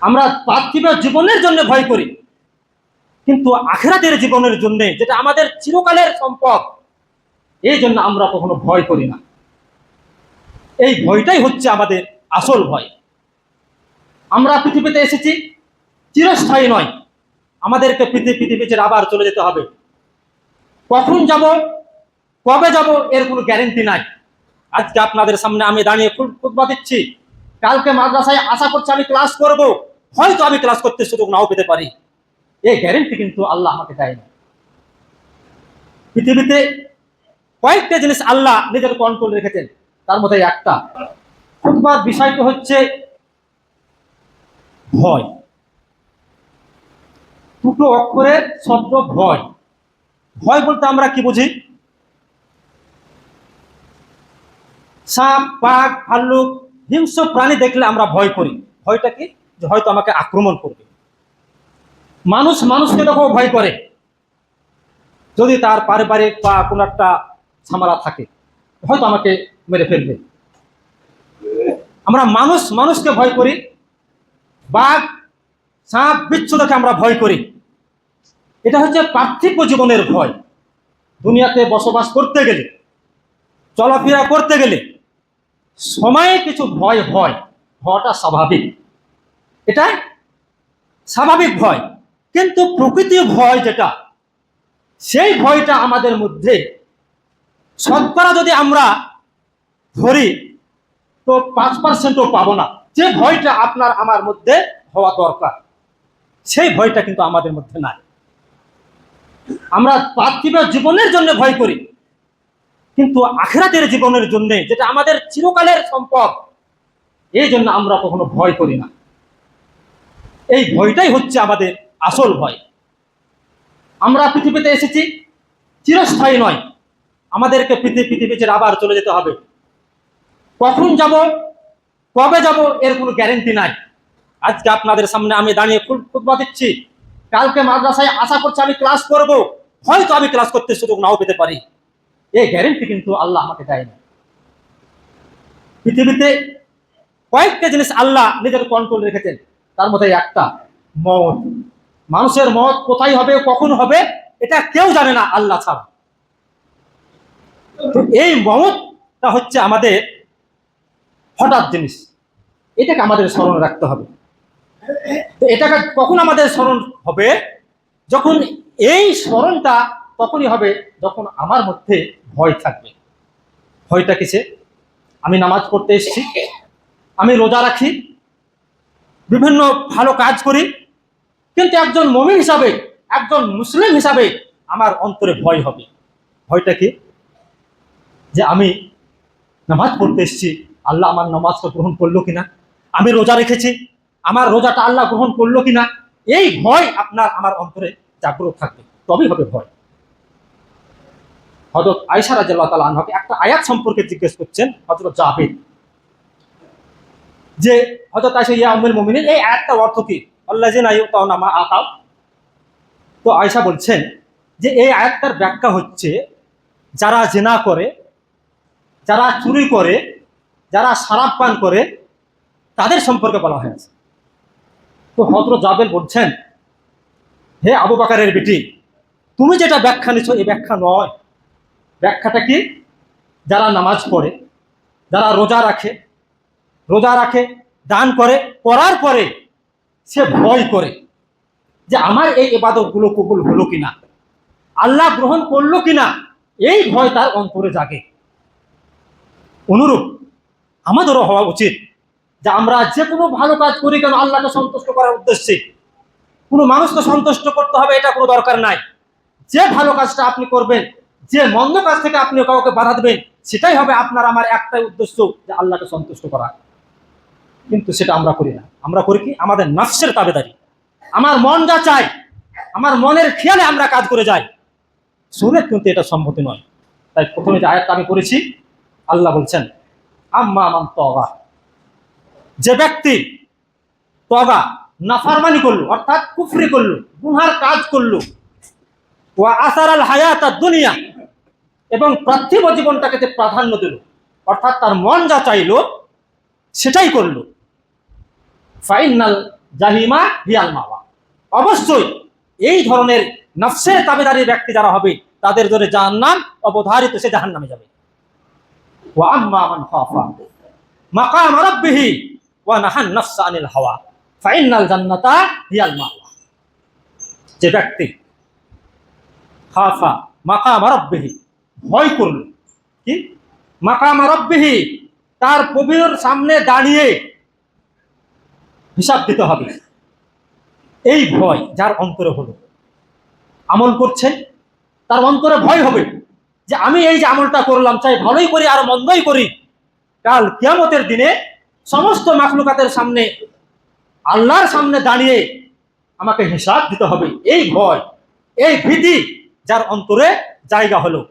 আমরা পার্থিব জীবনের জন্য ভয় করি। কিন্তু আখেরাতের জীবনের জন্য যেটা আমাদের চিরকালের সম্পদ, এই জন্য আমরা কখনো ভয় করি না। এই ভয়টাই হচ্ছে আমাদের আসল ভয়। আমরা পৃথিবীতে এসেছি, চিরস্থায়ী নয়। আমাদেরকে পৃথিবী পৃথিবী আবার চলে যেতে হবে। কখন যাব, কবে যাব, এর কোনো গ্যারেন্টি নাই। আজকে আপনাদের সামনে আমি দাঁড়িয়ে খুব, খুতবা দিচ্ছি। কালকে মাদ্রাসায় আশা করছি আমি ক্লাস করব। হয়তো আমি ক্লাস করতে সুযোগ নাও পেতে পারি। এই গ্যারেন্টি কিন্তু আল্লাহ আমাকে দেয়নি পৃথিবীতে কয়েকটা জিনিস আল্লাহ নিজের কন্ট্রোল রেখেছেন। তার মধ্যে একটা। খুতবার বিষয়টা হচ্ছে ভয়। দুটো অক্ষরের শব্দ ভয়। ভয় বলতে আমরা কি বুঝি? সাপ, বাঘ, ভাল্লুক, হিংস্র প্রাণী দেখলে আমরা ভয় করি। ভয়টা কি? হয়তো আমাকে আক্রমণ করবে। মানুষ মানুষকে দেখো ভয় করে। যদি তার পারিবারিক বা কোনো একটা ঝামেলা থাকে, হয়তো আমাকে মেরে ফেলবে। আমরা মানুষ মানুষকে ভয় করি। বাঘ, সাপ বিচ্ছু দেখে আমরা ভয় করি। এটা হচ্ছে পার্থিব জীবনের ভয়। দুনিয়াতে বসবাস করতে গেলে, চলাফেরা করতে গেলে সময়ে কিছু ভয় হয়। হওয়াটা স্বাভাবিক। এটা স্বাভাবিক ভয়। কিন্তু প্রকৃতি ভয় যেটা, সেই ভয়টা আমাদের মধ্যে শতকরা যদি আমরা ধরি, তো পাঁচ পার্সেন্টও পাবো না। যে ভয়টা আপনার আমার মধ্যে হওয়া দরকার, সেই ভয়টা কিন্তু আমাদের মধ্যে নাই। আমরা পার্থিব জীবনের জন্য ভয় করি, কিন্তু আখেরাতের জীবনের জন্য যেটা আমাদের চিরকালের সম্পদ, এই জন্য আমরা কখনো ভয় করি না। এই ভয়টাই হচ্ছে আমাদের আসল ভয়। আমরা পৃথিবীতে এসেছি, চিরস্থায়ী নয়। আমাদেরকে পৃথিবী পৃথিবী ছেড়ে আবার চলে যেতে হবে। কখন যাব, কবে যাব, এর কোনো গ্যারেন্টি নাই। আজকে আপনাদের সামনে আমি দাঁড়িয়ে খুতবা দিচ্ছি। কালকে মাদ্রাসায় আশা করছি আমি ক্লাস করব। হয়তো আমি ক্লাস করতে সুযোগ নাও পেতে পারি। এই গ্যারেন্টি কিন্তু আল্লাহ আমাকে দেয়নি পৃথিবীতে কয়েকটা জিনিস আল্লাহ নিজের কন্ট্রোল রেখেছেন। তার মধ্যে একটা মত মানুষের মত কোথায় হবে, কখন হবে, এটা কেউ জানে না, আল্লাহ ছাড়া। তো এই মতটা হচ্ছে আমাদের হঠাৎ জিনিস। এটাকে আমাদের স্মরণ রাখতে হবে। তো এটাকে কখন আমাদের স্মরণ হবে, যখন এই স্মরণটা তখনই হবে, যখন আমার মধ্যে ভয় থাকবে। ভয়টা কিসে? আমি নামাজ পড়তে এসেছি, আমি রোজা রাখি বিভিন্ন ভালো কাজ করি। কিন্তু একজন মমিন হিসাবে, একজন মুসলিম হিসাবে আমার অন্তরে ভয় হবে। ভয়টা কি? যে আমি নামাজ পড়তে এসেছি, আল্লাহ আমার নামাজটা গ্রহণ করল কিনা? আমি রোজা রেখেছি, আমার রোজাটা আল্লাহ গ্রহণ করল কিনা? এই ভয় আপনার আমার অন্তরে জাগ্রত থাকবে। তবেই হবে ভয়। হজরত আয়সা রাজিয়াল্লাহ তাআলা আনহাকে একটা আয়াত সম্পর্কে জিজ্ঞেস করছেন হজরত জাভেদ যে হজরত আয়সা ইয়া উম্মুল মুমিনিন, এই আয়াতটার অর্থ কি? আল্লাহ যে নাই মা আতাও তো আয়সা বলছেন যে এই আয়াতটার ব্যাখ্যা হচ্ছে যারা জেনা করে, যারা চুরি করে, যারা সারাপ পান করে, তাদের সম্পর্কে বলা হয়েছে। তো হজরত জাবেল বলছেন, হে আবু বাকারের বেটি, তুমি যেটা ব্যাখ্যা নিচ্ছ এই ব্যাখ্যা নয়। ব্যাখ্যাটা কি? যারা নামাজ পড়ে, যারা রোজা রাখে রোজা রাখে, দান করে, করার পরে সে ভয় করে যে আমার এই এবাদতগুলো কবুল হলো কিনা, আল্লাহ গ্রহণ করল কিনা, এই ভয় তার অন্তরে জাগে। অনুরূপ আমাদেরও হওয়া উচিত যে আমরা যে কোনো ভালো কাজ করি কেন আল্লাহকে সন্তুষ্ট করার উদ্দেশ্যে। কোনো মানুষকে সন্তুষ্ট করতে হবে, এটা কোনো দরকার নাই। যে ভালো কাজটা আপনি করবেন, যে মন্দ কাজ থেকে আপনি কাউকে বাধা দেবেন, সেটাই হবে আপনার, আমার একটাই উদ্দেশ্য যে আল্লাহকে সন্তুষ্ট করা। কিন্তু সেটা আমরা করি না। আমরা করি কি? আমাদের নফসের তাবেদারি। আমার মন যা চাই আমার মনের খেয়ালে আমরা কাজ করে যাই। সুরে কিন্তু এটা সম্মতি নয়। তাই প্রথমে যে আয়াতটা আমি করেছি আল্লাহ বলছেন, আম্মা আমান তগা যে ব্যক্তি তগা নাফারমানি করল, অর্থাৎ কুফরি করল, গুনহার কাজ করল ও আসার আল হায়াত দুনিয়া, এবং পার্থিব জীবনটাকে যে প্রাধান্য দিল, অর্থাৎ তার মন যা চাইলো, সেটাই করল। ফাইনাল জাহিমা হিয়াল মাওয়া। অবশ্যই এই ধরনের নফসের তাবেদারি ব্যক্তি যারা হবে, তাদের ধরে জাহান্নাম অবধারিত, সে যাবে। নাহান নাফসা আনিল হাওয়া। ফাইনাল যে ব্যক্তি ভয় করল, কি? মাকাম তার প্রভুর সামনে দাঁড়িয়ে হিসাব দিতে হবে। এই ভয় যার অন্তরে হলো। আমল করছেন তার অন্তরে ভয় হবে যে আমি এই যে আমলটা করলাম, চাই ভালোই করি আর মন্দই করি। কাল কিয়ামতের দিনে সমস্ত মাখলুকাতের সামনে, আল্লাহর সামনে দাঁড়িয়ে আমাকে হিসাব দিতে হবে। এই ভয়, এই ভীতি যার অন্তরে জায়গা হলো।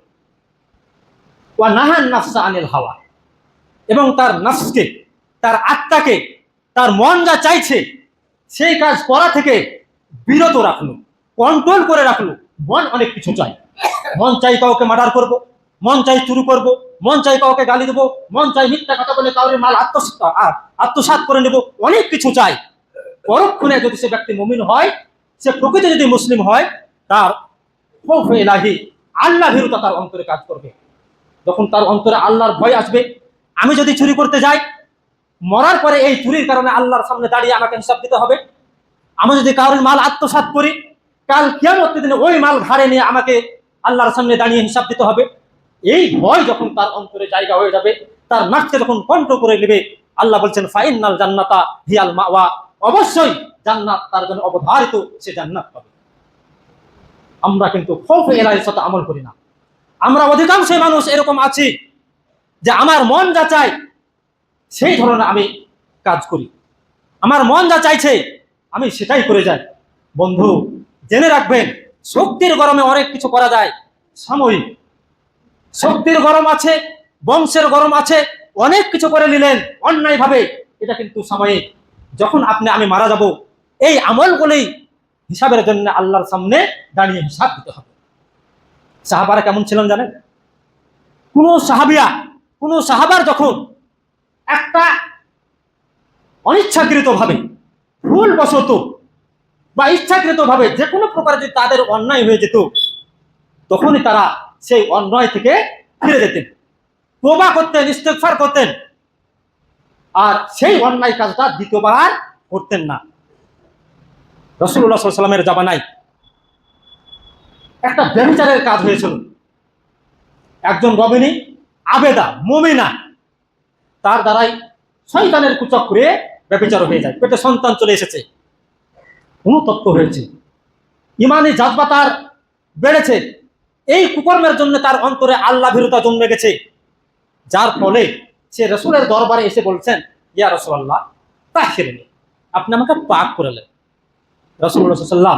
ওয়া নাহান নাফসা আনিল হাওয়া। এবং তার নফসকে, তার আত্মাকে তার মন যা চাইছে, সেই কাজ করা থেকে বিরত রাখল কন্ট্রোল করে রাখল। মন অনেক কিছু চাই মন চাই কাউকে মার্ডার করব, মন চাই চুরি করব, মন চাই কাউকে গালি দেবো, মন চাই মিথ্যা কথা বলে কাউরে মাল আত্মসাৎ আ- আত্মসাৎ করে নেব, অনেক কিছু চাই পরক্ষণে যদি সে ব্যক্তি মমিন হয়, সে প্রকৃত যদি মুসলিম হয়, তার খৌফ এলাহি আল্লাহ ভীরুতা তার অন্তরে কাজ করবে। যখন তার অন্তরে আল্লাহর ভয় আসবে, আমি যদি চুরি করতে যাই মরার পরে এই চুরির কারণে আল্লাহর সামনে দাঁড়িয়ে আমাকে হিসাব দিতে হবে। আমি যদি কারোর মাল আত্মসাৎ করি, কাল কিয়ামত দিনে ওই মাল ঘাড়ে নিয়ে আমাকে আল্লাহর সামনে দাঁড়িয়ে হিসাব দিতে হবে। এই ভয় যখন তার অন্তরে জায়গা হয়ে যাবে, তার নাককে যখন কণ্ঠ করে নেবে, আল্লাহ বলছেন ফাইনাল জান্নাতা হিয়াল মাওয়া। অবশ্যই জান্নাত তার জন্য অবধারিত, সে জান্নাত পাবে। আমরা কিন্তু খৌফ এলাহির সাথে আমল করি না। আমরা অধিকাংশ মানুষ এরকম আছি যে আমার মন যা চায় সেই ধরনের আমি কাজ করি। আমার মন যা চাইছে, আমি সেটাই করে যাই। বন্ধু, জেনে রাখবেন, শক্তির গরমে অনেক কিছু করা যায়। সাময়িক। শক্তির গরম আছে, বংশের গরম আছে, অনেক কিছু করে নিলেন অন্যায়ভাবে, এটা কিন্তু সাময়িক। যখন আপনি, আমি মারা যাব, এই আমলগুলোই হিসাবের জন্য আল্লাহর সামনে দাঁড়িয়ে হিসাব দিতে হবে। সাহাবারা কেমন ছিলেন জানেন? কোন সাহাবিয়া, কোন সাহাবার যখন একটা অনিচ্ছাকৃত ভাবে ভুল বশত বা ইচ্ছাকৃত ভাবে যে কোনো প্রকার যদি তাদের অন্যায় হয়ে যেত, তখনই তারা সেই অন্যায় থেকে ফিরে যেতেন। তোবা করতেন ইস্তেকফার করতেন। আর সেই অন্যায় কাজটা দ্বিতীয়বার করতেন না। রসুল্লাহ সাল্লামের জামানায় একটা ব্যবচারের কাজ হয়েছিল। একজন রবিনী, আবেদা, মমিনা তার দ্বারাই শয়তানের কুচক্রে ব্যবচার হয়ে যায়। পেটে সন্তান চলে এসেছে। অনুতপ্ত হয়েছে। ইমানি জাজবা তার বেড়েছে। এই কুকর্মের জন্য তার অন্তরে আল্লাহ ভীরতা জন্মে গেছে। যার ফলে সে রসুলের দরবারে এসে বলছেন, ইয়া রসুল্লাহ তা সেরে আপনি আমাকে পাক করে নেন। রসুল্লাহ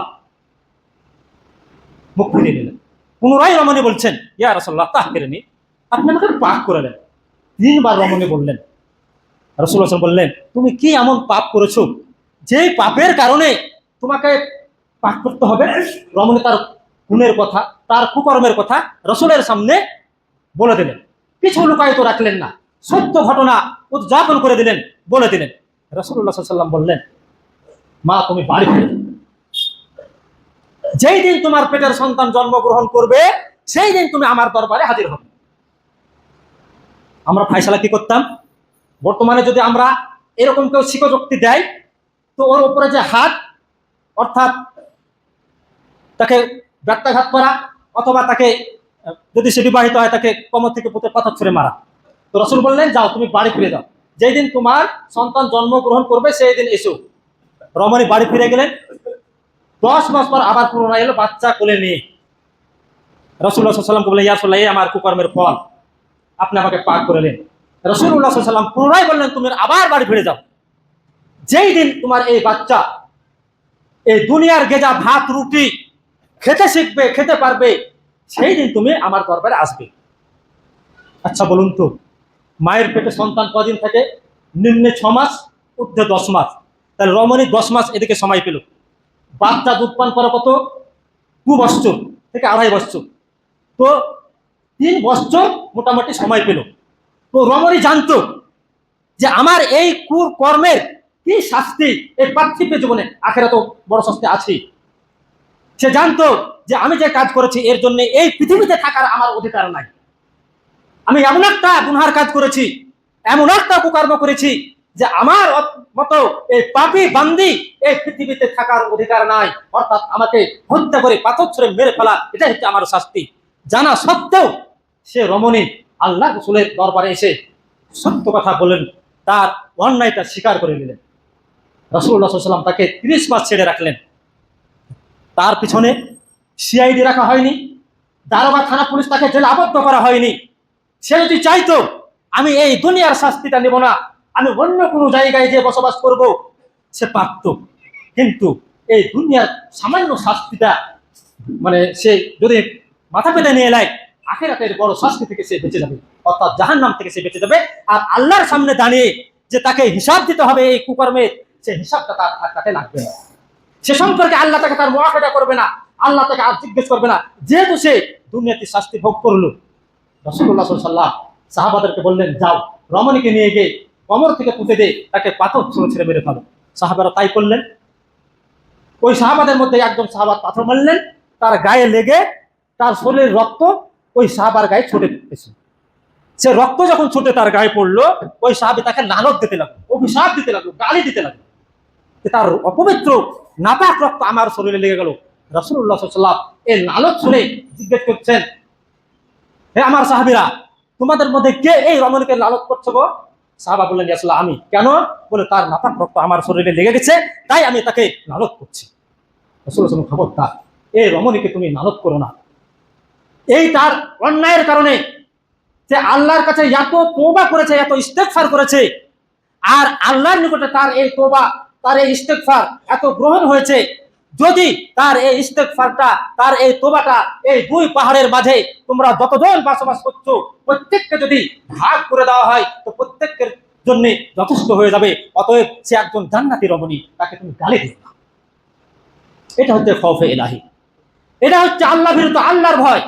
মুখ ফিরিয়ে নিলেন। পুনরায় রমণী বলছেন, ইয়া রসল্লাহ তাহ কেরেনি আপনি আমাকে পাক করে নেন। তিনবার রমণী বললেন। রসুল্লাহ বললেন, তুমি কি এমন পাপ করেছ? যে পাপের কারণে তোমাকে পাক করতে হবে? রমণী তার গুণের কথা, তার কুকর্মের কথা রসুলের সামনে বলে দিলেন। কিছু লুকায়িত রাখলেন না, সত্য ঘটনা উদযাপন করে দিলেন, বলে দিলেন। রসুল্লাহ সাল্লাম বললেন, মা, তুমি বাড়ি ফিরে। যেই দিন তোমার পেটের সন্তান জন্মগ্রহণ করবে, সেই দিন তুমি আমার দরবারে হাজির হবে। আমরা ফাইসালা কি করতাম? বর্তমানে যদি আমরা এরকম কেউ শিকযুক্তি দেয়, তো ওর উপরে যে হাত, অর্থাৎ তাকে ব্যত্যাঘাত করা, অথবা তাকে, যদি সে বিবাহিত হয়, তাকে কমর থেকে পুঁতে পাথর ছুঁড়ে মারা। তো রসুল বললেন, যাও, তুমি বাড়ি ফিরে যাও। যেই দিন তোমার সন্তান জন্মগ্রহণ করবে, সেই দিন এসো। রমণী বাড়ি ফিরে গেলেন। দশ মাস পর আবার পুনরায় এলো বাচ্চা কোলে নিয়ে। রসুল্লাহ সাল্লামকে বললেন ইয়াসুল্লাহ আমার কুকর্মের ফল। আপনি আমাকে পাক করে নেন রসুল্লাহ সাল্লাম পুনরায় বললেন তুমি আবার বাড়ি ফিরে যাও। যেই দিন তোমার এই বাচ্চা এই দুনিয়ার গেজা ভাত, রুটি খেতে শিখবে, খেতে পারবে, সেই দিন তুমি আমার দরবারে আসবে। আচ্ছা বলুন তো, মায়ের পেটে সন্তান কদিন থাকে? নিম্নে ছ মাস, ঊর্ধ্বে দশ মাস। তাহলে রমণী দশ মাস এদিকে সময় পেল। বাচ্চা দুধ পান করা কত? দু বছর থেকে আড়াই বছর। তো তিন বছর মোটামুটি সময় পেল। তো রমণী জানতো যে আমার এই কুকর্মের কি শাস্তি, এই পার্থিব জীবনে আখেরা তো বড় শাস্তি আছে। সে জানতো যে আমি যে কাজ করেছি, এর জন্য এই পৃথিবীতে থাকার আমার অধিকার নাই। আমি এমন একটা গুনহার কাজ করেছি, এমন একটা কুকর্ম করেছি যে আমার মতো এই পাপি বান্দি এই পৃথিবীতে থাকার অধিকার নাই। অর্থাৎ আমাকে হত্যা করে পাথর ছড়ে মেরে ফেলা, এটাই হচ্ছে আমার শাস্তি। জানা সত্ত্বেও সে রমণী আল্লাহ রসুলের দরবারে এসে সত্য কথা বলেন তার অন্যায়টা স্বীকার করে নিলেন। রসুল্লাহ সাল্লাম তাকে তিরিশ মাস ছেড়ে রাখলেন। তার পিছনে সিআইডি রাখা হয়নি, দারোগা থানা পুলিশ তাকে জেলে আবদ্ধ করা হয়নি। সে যদি চাইতো, আমি এই দুনিয়ার শাস্তিটা নেব না, আমি অন্য কোনো জায়গায় যে বসবাস করব, সে পারত। কিন্তু এই দুনিয়ার সামান্য শাস্তিটা মানে সে যদি মাথা পেতে নিয়ে নেয় আখেরাতের বড় শাস্তি থেকে সে বেঁচে যাবে। অর্থাৎ জাহান নাম থেকে সে বেঁচে যাবে। আর আল্লাহর সামনে দাঁড়িয়ে যে তাকে হিসাব দিতে হবে এই কুকর্মের, সে হিসাবটা তার আর তাকে লাগবে না। সে সম্পর্কে আল্লাহ তাকে তার মোয়াফেটা করবে না। আল্লাহ তাকে আর জিজ্ঞেস করবে না। যেহেতু সে দুনিয়াতে শাস্তি ভোগ করল রসুল্লাহ সাল্লাহ সাহাবাদেরকে বললেন, যাও, রমণীকে নিয়ে গিয়ে কমর থেকে পুঁতে দিয়ে তাকে পাথর ছুঁড়ে ছেড়ে মেরে ফেলো। সাহাবারা তাই করলেন। ওই সাহাবাদের মধ্যে একজন সাহাবাদ পাথর মারলেন, তার গায়ে লেগে তার শরীরের রক্ত ওই সাহাবার গায়ে ছুটে পড়েছে সে রক্ত যখন ছুটে তার গায়ে পড়ল, ওই সাহাবি তাকে লালত দিতে লাগল, অভিশাপ দিতে লাগল, গালি দিতে লাগল। তার অপবিত্র, নাপাক রক্ত আমার শরীরে লেগে গেল। রসুল্লাহ সাল্লাম এই লালত শুনে জিজ্ঞেস করছেন, হে আমার সাহাবিরা, তোমাদের মধ্যে কে এই রমণীকে লালত করছ গো? সাহাবা বললেন আসলে আমি। কেন? বলে, তার নাপাক রক্ত আমার শরীরে লেগে গেছে, তাই আমি তাকে লালত করছি। রসুল খবরদার, এই রমণীকে তুমি লালত করো না। এই তার অন্যায়ের কারণে যে আল্লাহর কাছে এত তোবা করেছে, এত ইস্তেকফার করেছে, আর আল্লাহর নিকটে তার এই তোবা তার এই ইস্তেকফার এত গ্রহণ হয়েছে, যদি তার এই ইস্তেকফারটা তার এই তোবাটা এই দুই পাহাড়ের মাঝে তোমরা যতজন বসবাস করছ, প্রত্যেককে যদি ভাগ করে দেওয়া হয়, তো প্রত্যেকের জন্য যথেষ্ট হয়ে যাবে। অতএব সে একজন জান্নাতি রমণী, তাকে তুমি গালি দিও না। এটা হচ্ছে খৌফে এলাহি এটা হচ্ছে আল্লাহ বিরুদ্ধ আল্লাহর ভয়।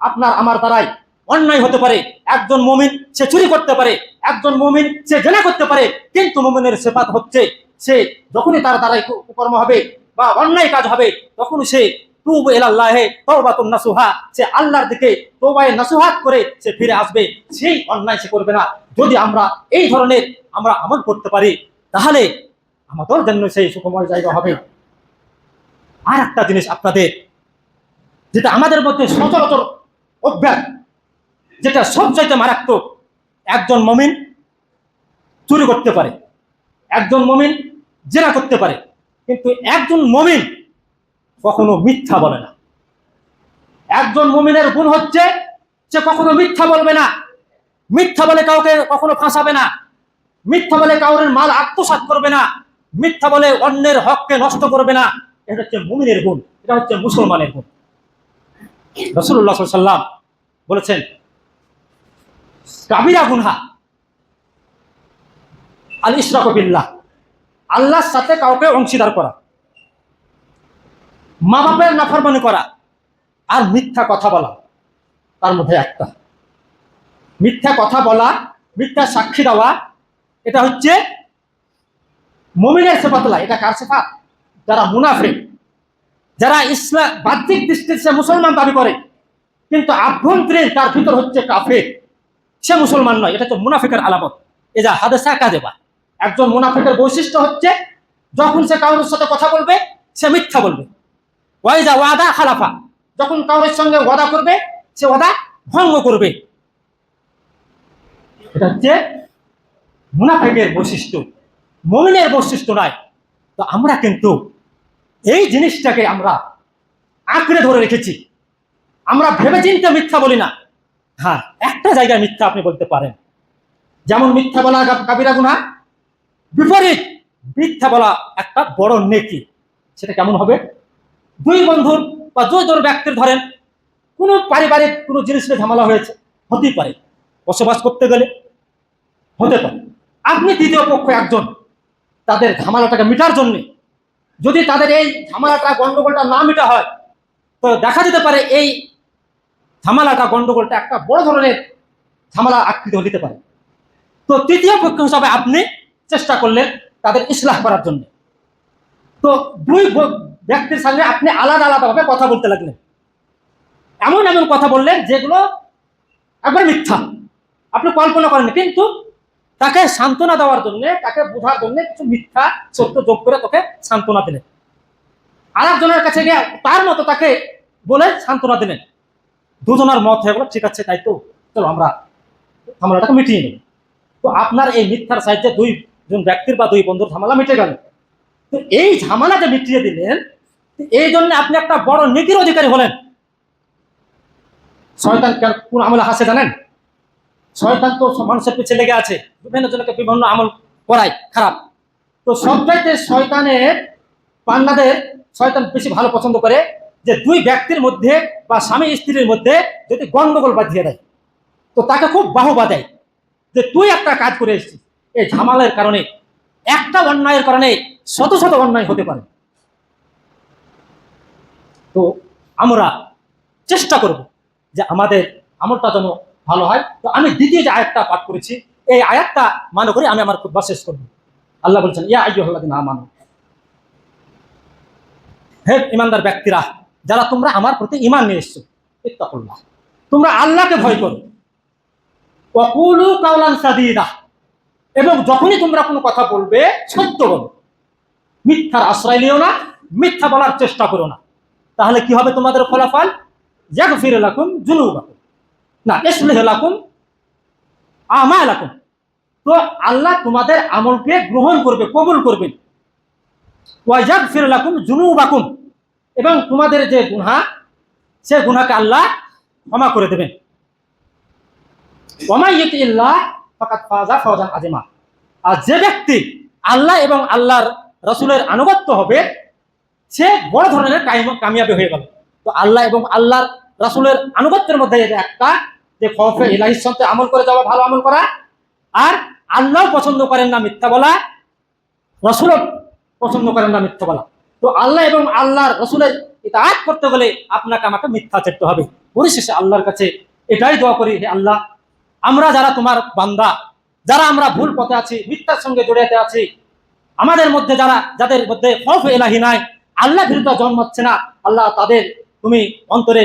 আপনার, আমার দ্বারাই অন্যায় হতে পারে। একজন মমিন, সে চুরি করতে পারে। একজন মমিন, সে জেনা করতে পারে। কিন্তু মমিনের সেপাত হচ্ছে, সে যখনই তার দ্বারাই কুকর্ম হবে বা অন্যায় কাজ হবে তখন সে তুব এলাল্লাহে তওবাতুন নাসুহা, সে আল্লাহর দিকে তওবায়ে নাসুহাত করে সে ফিরে আসবে। সেই অন্যায় সে করবে না। যদি আমরা এই ধরনের আমরা আমল করতে পারি, তাহলে আমাদের জন্য সেই সুখময় জায়গা হবে। আর একটা জিনিস আপনাদের, যেটা আমাদের মধ্যে সচরাচর অভ্যাস যেটা সবচাইতে মারাত্মক, একজন মমিন চুরি করতে পারে, একজন মমিন জেরা করতে পারে, কিন্তু একজন মমিন কখনো মিথ্যা বলে না। একজন মমিনের গুণ হচ্ছে সে কখনো মিথ্যা বলবে না, মিথ্যা বলে কাউকে কখনো ফাঁসাবে না, মিথ্যা বলে কাউরের মাল আত্মসাৎ করবে না, মিথ্যা বলে অন্যের হককে নষ্ট করবে না। এটা হচ্ছে মুমিনের গুণ, এটা হচ্ছে মুসলমানের গুণ। রসুল্লাহ সাল্লাম বলেছেন, কাবিরা গুনহা আল ইসরাকবিল্লাহ আল্লাহর সাথে কাউকে অংশীদার করা মা বাপের নাফরমানি করা আর মিথ্যা কথা বলা, তার মধ্যে একটা। মিথ্যা কথা বলা, মিথ্যা সাক্ষী দেওয়া, এটা হচ্ছে মমিনের সেফাতলা এটা কার সেফাত? যারা মুনাফিক যারা ইসলাম, বাহ্যিক দৃষ্টিতে সে মুসলমান দাবি করে, কিন্তু আভ্যন্তরীণ তার ভিতর হচ্ছে কাফের। সে মুসলমান নয়, এটা তো মুনাফিকের আলামত। এ যা হাদেসা কাজেবা একজন মুনাফিকের বৈশিষ্ট্য হচ্ছে যখন সে কারোর সাথে কথা বলবে, সে মিথ্যা বলবে। ওয়াইজা ওয়াদা খালাফা, যখন কারোর সঙ্গে ওয়াদা করবে, সে ওয়াদা ভঙ্গ করবে। এটা হচ্ছে মুনাফিকের বৈশিষ্ট্য, মমিনের বৈশিষ্ট্য নয়। তো আমরা কিন্তু এই জিনিসটাকে আমরা আঁকড়ে ধরে রেখেছি। আমরা ভেবে চিন্তে মিথ্যা বলি না। হ্যাঁ একটা জায়গায় মিথ্যা আপনি বলতে পারেন। যেমন মিথ্যা বলা কাবিরা গুণা বিপরীত মিথ্যা বলা একটা বড় নেকি। সেটা কেমন হবে? দুই বন্ধুর বা দুই জন ব্যক্তির ধরেন, কোনো পারিবারিক কোনো জিনিস নিয়ে ঝামেলা হয়েছে, হতেই পারে। বসবাস করতে গেলে হতে পারে। আপনি তৃতীয় পক্ষ একজন, তাদের ঝামেলাটাকে মিটার জন্য যদি তাদের এই ঝামেলাটা, গন্ডগোলটা না মিটা হয়, তো দেখা যেতে পারে এই ঝামেলাটা, গন্ডগোলটা একটা বড় ধরনের ঝামেলা আকৃতি হতে পারে। তো তৃতীয় পক্ষ হিসাবে আপনি চেষ্টা করলেন তাদের ইসলাহ করার জন্য। তো দুই ব্যক্তির সঙ্গে আপনি আলাদা আলাদাভাবে কথা বলতে লাগলেন। এমন এমন কথা বললেন যেগুলো একবার মিথ্যা। আপনি কল্পনা করেন কিন্তু তাকে সান্ত্বনা দেওয়ার জন্য, তাকে বোঝার জন্য কিছু মিথ্যা সত্য যোগ করে তোকে সান্ত্বনা দিলেন। আর একজনের কাছে গিয়ে তার মতো তাকে বলে সান্ত্বনা দিলেন। দুজনের মত হয়ে গেল, ঠিক আছে, তাই তো, চলো আমরা ঝামেলাটাকে মিটিয়ে নেব। তো আপনার এই মিথ্যার সাহায্যে দুই জন ব্যক্তির বা দুই বন্ধুর ঝামেলা মিটে গেল। তো এই ঝামেলা যে মিটিয়ে দিলেন এই জন্য আপনি একটা বড় নীতির অধিকারী হলেন। শয়তান কোন আমলা হাসে জানেন? শয়তান তো মানুষের পিছিয়ে লেগে আছে। বিভিন্ন জনকে বিভিন্ন আমল করায় খারাপ। তো সবচাইতে শয়তানের পান্নাদের শয়তান বেশি ভালো পছন্দ করে যে দুই ব্যক্তির মধ্যে বা স্বামী স্ত্রীর মধ্যে যদি গন্ডগোল বাঁধিয়ে দেয়, তো তাকে খুব বাহবা দেয় যে তুই একটা কাজ করে এসেছিস। এই ঝামালের কারণে, একটা অন্যায়ের কারণে শত শত অন্যায় হতে পারে। তো আমরা চেষ্টা করব যে আমাদের আমলটা যেন ভালো হয়। তো আমি দ্বিতীয় যে আয়াতটা পাঠ করেছি, এই আয়াতটা মানে করে আমি আমার খুব শেষ করব। আল্লাহ বলছেন, ইয়া আইয়ুহাল্লাহ না মানু হে ইমানদার ব্যক্তিরা, যারা তোমরা আমার প্রতি ইমান নিয়ে এসছো, ইত্তাকুল্লাহ। তোমরা আল্লাহকে ভয় করো। ওয়াকুলু কাওলান সাদিদা। এবং যখনই তোমরা কোনো কথা বলবে, সত্য বলো। মিথ্যার আশ্রয় নিও না, মিথ্যা বলার চেষ্টা করো না। তাহলে কি হবে তোমাদের ফলাফল? জ্যাক ইয়াগফির লাকুম জুনুবাকুম তো আল্লাহ তোমাদের আমলকে গ্রহণ করবে, কবুল করবেন জুনুবাকুম এবং তোমাদের যে সে আল্লাহ ক্ষমা করে দেবেন। আজিমা আর যে ব্যক্তি আল্লাহ এবং আল্লাহর রসুলের আনুগত্য হবে, সে বড় ধরনের কামিয়াবি হয়ে গেল। তো আল্লাহ এবং আল্লাহর রসুলের আনুগত্যের মধ্যে একটা যে খফে ইলাহির সন্তে আমল করে যাওয়া, ভালো আমল করা। আর আল্লাহ পছন্দ করেন না মিথ্যা বলা, রসুলও পছন্দ করেন না মিথ্যা বলা। তো আল্লাহ এবং আল্লাহর রসুলের ইতাআত করতে গেলে আপনাকে আমাকে মিথ্যা চেতে হবে। পরিশেষে আল্লাহর কাছে এটাই দোয়া করি, হে আল্লাহ, আমরা যারা তোমার বান্দা, যারা আমরা ভুল পথে আছি, মিথ্যার সঙ্গে জড়িয়ে আছি, আমাদের মধ্যে যারা, যাদের মধ্যে খফ এলাহি নাই আল্লাহ বিরুদ্ধে জন্মাচ্ছে না, আল্লাহ তাদের তুমি অন্তরে